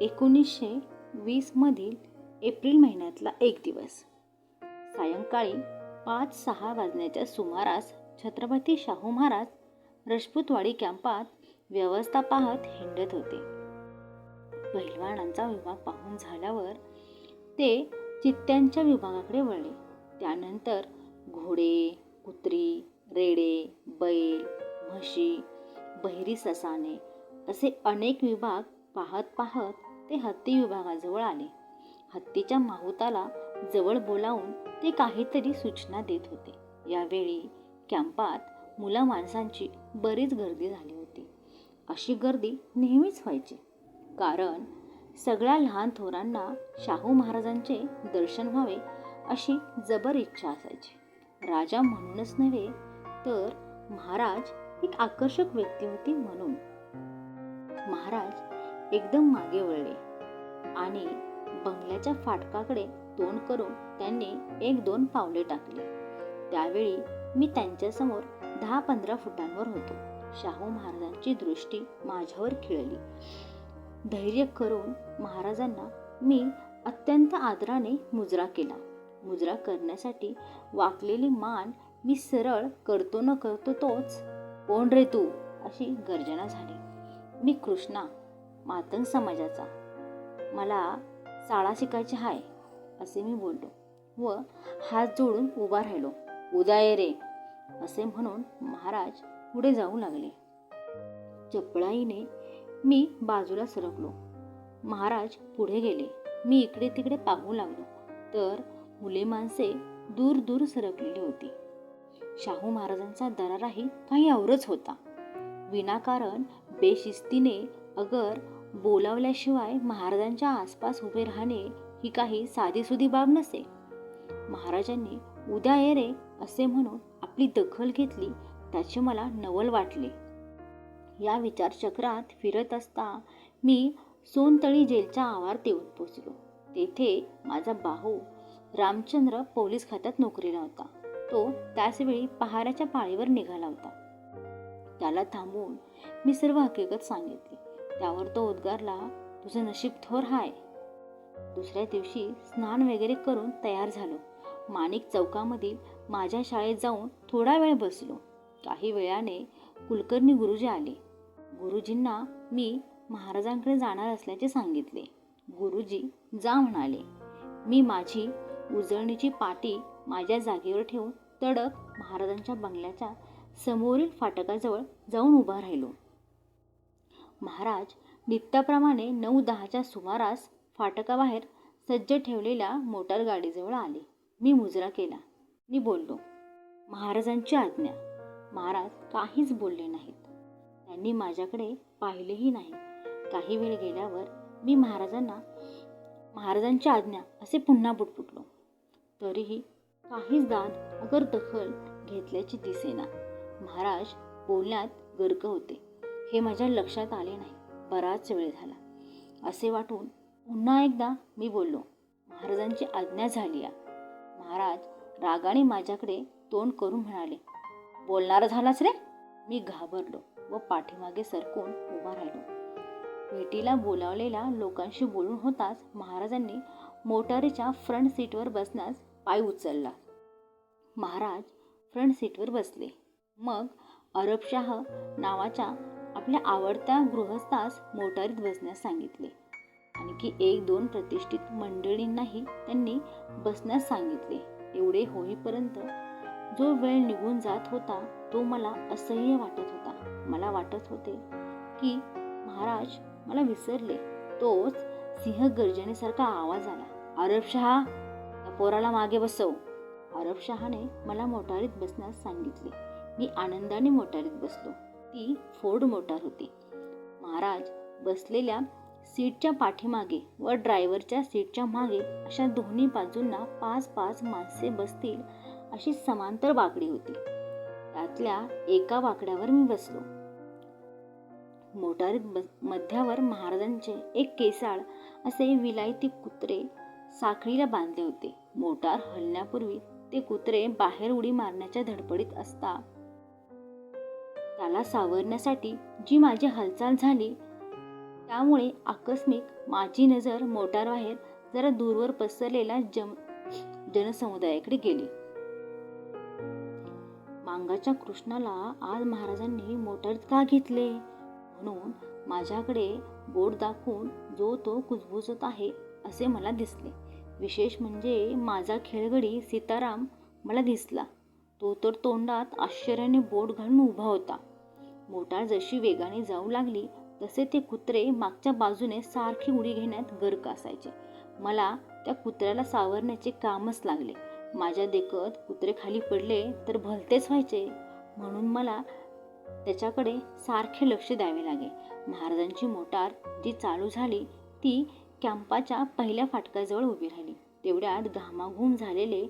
एकोणीसशे वीसमधील एप्रिल महिन्यातला एक दिवस. सायंकाळी पाच सहा वाजण्याच्या सुमारास छत्रपती शाहू महाराज रजपूतवाडी कॅम्पात व्यवस्था पाहत हिंडत होते. पहिलवानांचा विभाग पाहून झाल्यावर ते चित्त्यांच्या विभागाकडे वळले. त्यानंतर घोडे कुत्री रेडे बैल म्हशी बहिरी ससाने असे अनेक विभाग पाहत पाहत ते हत्ती विभागाजवळ आले. हत्तीच्या माहुताला जवळ बोलावून ते काहीतरी सूचना देत होते. यावेळी कॅम्पात मुला माणसांची बरीच गर्दी झाली होती. अशी गर्दी नेहमीच व्हायची. कारण सगळ्या लहान थोरांना शाहू महाराजांचे दर्शन व्हावे अशी जबर इच्छा असायची. राजा म्हणूनच नव्हे तर महाराज एक आकर्षक व्यक्ती होती म्हणून. महाराज एकदम मागे वळले. आणि बंगल्याच्या फाटकाकडे तोंड करून त्यांनी एक दोन पावले टाकली. त्यावेळी मी त्यांच्यासमोर दहा पंधरा फुटांवर होतो. शाहू महाराजांची दृष्टी माझ्यावर खिळली. धैर्य करून महाराजांना मी अत्यंत आदराने मुजरा केला. मुजरा करण्यासाठी वाकलेली मान मी सरळ करतो न करतो तोच कोण रे तू? अशी गर्जना झाली. मी कृष्णा मातंग समाजाचा. मला शाळा शिकायची आहे असे मी बोललो व हात जोडून उभा राहिलो. उद्या रे असे म्हणून महाराज पुढे जाऊ लागले. चपळाईने मी बाजूला सरकलो. महाराज पुढे गेले. मी इकडे तिकडे पाहू लागलो. तर मुले माणसे दूर दूर सरकलेली होती. शाहू महाराजांचा दराराही काही आवरच होता. विनाकारण बेशिस्तीने अगर बोलावल्याशिवाय महाराजांच्या आसपास उभे राहणे ही काही साधीसुधी बाब नसे. महाराजांनी उद्या ये रे असे म्हणून आपली दखल घेतली त्याचे मला नवल वाटले. या विचारचक्रात फिरत असता मी सोनतळी जेलच्या आवारात येऊन पोचलो. तेथे माझा भाऊ रामचंद्र पोलीस खात्यात नोकरीला होता. तो त्याचवेळी पहाराच्या पाळीवर निघाला होता. त्याला थांबवून मी सर्व हकीकत सांगितली. त्यावर तो उद्गारला तुझं नशीब थोर हाय. दुसऱ्या दिवशी स्नान वगैरे करून तयार झालो. माणिक चौकामधील माझ्या शाळेत जाऊन थोडा वेळ बसलो. काही वेळाने कुलकर्णी गुरुजी आले. गुरुजींना मी महाराजांकडे जाणार असल्याचे सांगितले. गुरुजी जा म्हणाले. मी माझी उजळणीची पाटी माझ्या जागेवर ठेवून तडक महाराजांच्या बंगल्याच्या समोरील फाटकाजवळ जाऊन उभा राहिलो. महाराज नित्याप्रमाणे नऊ दहाच्या सुमारास फाटकाबाहेर सज्ज ठेवलेल्या मोटार गाडीजवळ आले. मी मुजरा केला. मी बोललो महाराजांची आज्ञा. महाराज काहीच बोलले नाहीत. त्यांनी माझ्याकडे पाहिलेही नाही. काही वेळ गेल्यावर मी महाराजांना महाराजांची आज्ञा असे पुन्हा बुटपुटलो तरीही काहीच दाद अगर दखल घेतल्याची दिसेना. महाराज बोलण्यात गर्क होते. हे माझ्या लक्षात आले नाही. बराच वेळ झाला. असे वाटून पुन्हा एकदा मी बोललो महाराजांची आज्ञा झाली या. महाराज रागाने माझ्याकडे तोंड करून म्हणाले बोलणार झालाच रे. मी घाबरलो व पाठीमागे सरकून उभा राहिलो. भेटीला बोलावलेल्या लोकांशी बोलून होताच महाराजांनी मोटारीच्या फ्रंट सीटवर बसण्यास पाय उचलला. महाराज फ्रंट सीटवर बसले. मग अरबशाह नावाच्या आपल्या आवडत्या गृहस्थास मोटारीत बसण्यास सांगितले. आणखी एक दोन प्रतिष्ठित मंडळींनाही त्यांनी बसण्यास सांगितले. एवढे होईपर्यंत जो वेळ निघून जात होता तो मला असह्य वाटत होता. मला वाटत होते की महाराज मला विसरले. तोच सिंह गर्जनेसारखा आवाज आला. अरबशहा त्या पोराला मागे बसव. अरबशहाने मला मोटारीत बसण्यास सांगितले. मी आनंदाने मोटारीत बसलो. ती फोर्ड मोटार होती. महाराज बसलेल्या सीटच्या पाठीमागे व ड्रायव्हरच्या सीटच्या मागे अशा दोन्ही बाजूंना पाच पाच माणसे बसतील अशी समांतर बाकडी होती. त्यातल्या एका बाकड्यावर मी बसलो. मोटारीत बस मध्यावर महाराजांचे एक केसाळ असे विलायती कुत्रे साखळीला बांधले होते. मोटार हलण्यापूर्वी ते कुत्रे बाहेर उडी मारण्याच्या धडपडीत असता त्याला सावरण्यासाठी जी माझी हालचाल झाली त्यामुळे आकस्मिक माझी नजर मोटारबाहेर जरा दूरवर पसरलेला जम जनसमुदायाकडे गेली. मांगाच्या कृष्णाला आज महाराजांनी मोटर का घेतले? म्हणून माझ्याकडे बोट दाखवून जो तो कुजबुजत आहे असे मला दिसले. विशेष म्हणजे माझा खेळगडी सीताराम मला दिसला. तो तर तोंडात आश्चर्याने बोट घालून उभा होता. मोटार जशी वेगाने जाऊ लागली तसे ते कुत्रे मागच्या बाजूने सारखी उडी घेण्यात गर्क असायचे. मला त्या कुत्र्याला सावरण्याचे कामच लागले. माझ्या देखत कुत्रे खाली पडले तर भलतेच व्हायचे. म्हणून मला त्याच्याकडे सारखे लक्ष द्यावे लागे. महाराजांची मोटार जी चालू झाली ती कॅम्पाच्या पहिल्या फाटकाजवळ उभी राहिली. तेवढ्यात घामाघूम झालेले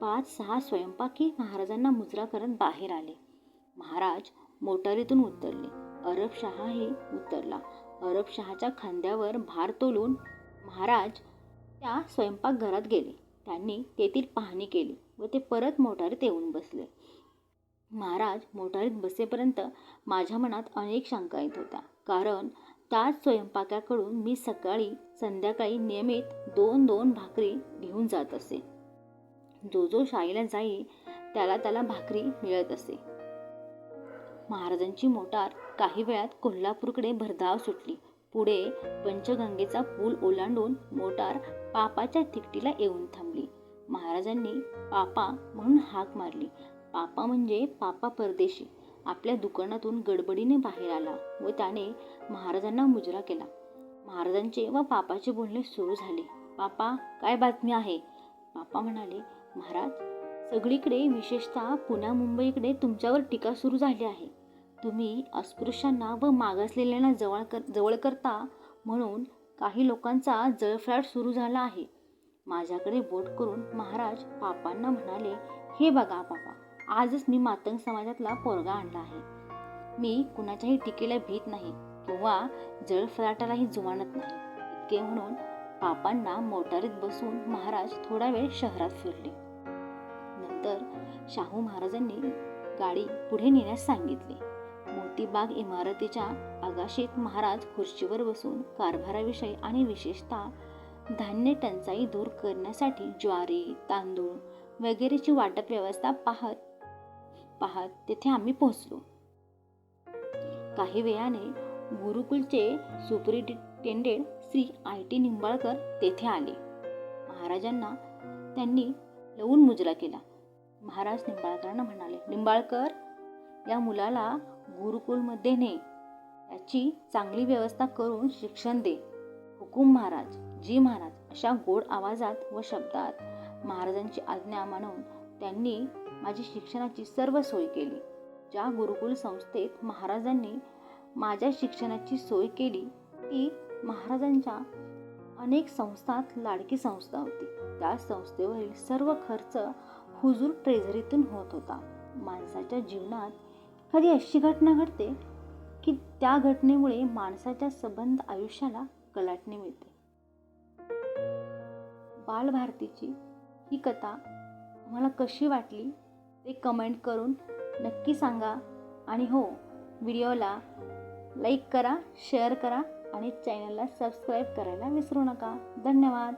पाच सहा स्वयंपाकी महाराजांना मुजरा करत बाहेर आले. महाराज मोटारीतून उतरले. अरबशहाही उतरला. अरबशहाच्या खांद्यावर भार तोलून महाराज त्या स्वयंपाकघरात गेले. त्यांनी तेथील पाहणी केली व ते परत मोटारीत येऊन बसले. महाराज मोटारीत बसेपर्यंत माझ्या मनात अनेक शंका येत होत्या. कारण त्याच स्वयंपाकाकडून मी सकाळी संध्याकाळी नियमित दोन दोन भाकरी घेऊन जात असे. जो जो शाळेला जाई त्याला त्याला भाकरी मिळत असे. महाराजांची मोटार काही वेळात कोल्हापूरकडे भरधाव सुटली. पुढे पंचगंगेचा पूल ओलांडून मोटार पापाच्या तिकटीला येऊन थांबली. महाराजांनी पापा म्हणून हाक मारली. पापा म्हणजे पापा परदेशी. आपल्या दुकानातून गडबडीने बाहेर आला व त्याने महाराजांना मुजरा केला. महाराजांचे व पापाचे बोलणे सुरू झाले. पापा काय बातमी आहे? पापा म्हणाले महाराज. सगळीकडे विशेषतः पुण्या मुंबईकडे तुमच्यावर टीका सुरू झाली आहे. तुम्ही अस्पृश्यांना व मागासलेल्यांना जवळ कर जवळ करता म्हणून काही लोकांचा जळफळाट सुरू झाला आहे. माझ्याकडे बोट करून महाराज पापांना म्हणाले हे बघा पापा आजच मी मातंग समाजातला पोरगा आणला आहे. मी कुणाच्याही टीकेला भीत नाही किंवा जळफळाटालाही जुमानत नाही. इतके म्हणून पापांना मोटारीत बसून महाराज थोडा वेळ शहरात फिरले. नंतर शाहू महाराजांनी गाडी पुढे नेण्यास सांगितले. मोतीबाग इमारतीच्या आगाशीत महाराज खुर्चीवर बसून कारभाराविषयी आणि विशेषतः धान्य टंचाई दूर करण्यासाठी ज्वारी तांदूळ वगैरेची वाटप व्यवस्था पाहत पाहत तेथे आम्ही पोहोचलो. काही वेळाने गुरुकुलचे superintendent Shri I T Nimbalkar तेथे आले. महाराजांना त्यांनी लवून मुजरा केला. महाराज निंबाळकरांना म्हणाले निंबाळकर या मुलाला गुरुकुलमध्ये ने. याची चांगली व्यवस्था करून शिक्षण दे. हुकुम महाराज जी महाराज अशा गोड आवाजात व शब्दात महाराजांची आज्ञा मानून त्यांनी माझी शिक्षणाची सर्व सोय केली. ज्या गुरुकुल संस्थेत महाराजांनी माझ्या शिक्षणाची सोय केली ती महाराजांच्या अनेक संस्थात लाडकी संस्था होती. त्या संस्थेवरील सर्व खर्च हुजूर ट्रेझरीतून होत होता. माणसाच्या जीवनात कधी अशी घटना घडते की त्या घटनेमुळे माणसाच्या संबंध आयुष्याला कलाटणी मिळते? बालभारतीची ही कथा तुम्हाला कशी वाटली ते कमेंट करून नक्की सांगा. आणि हो व्हिडिओला लाईक करा शेअर करा आणि चॅनलला सबस्क्राईब करायला विसरू नका. धन्यवाद.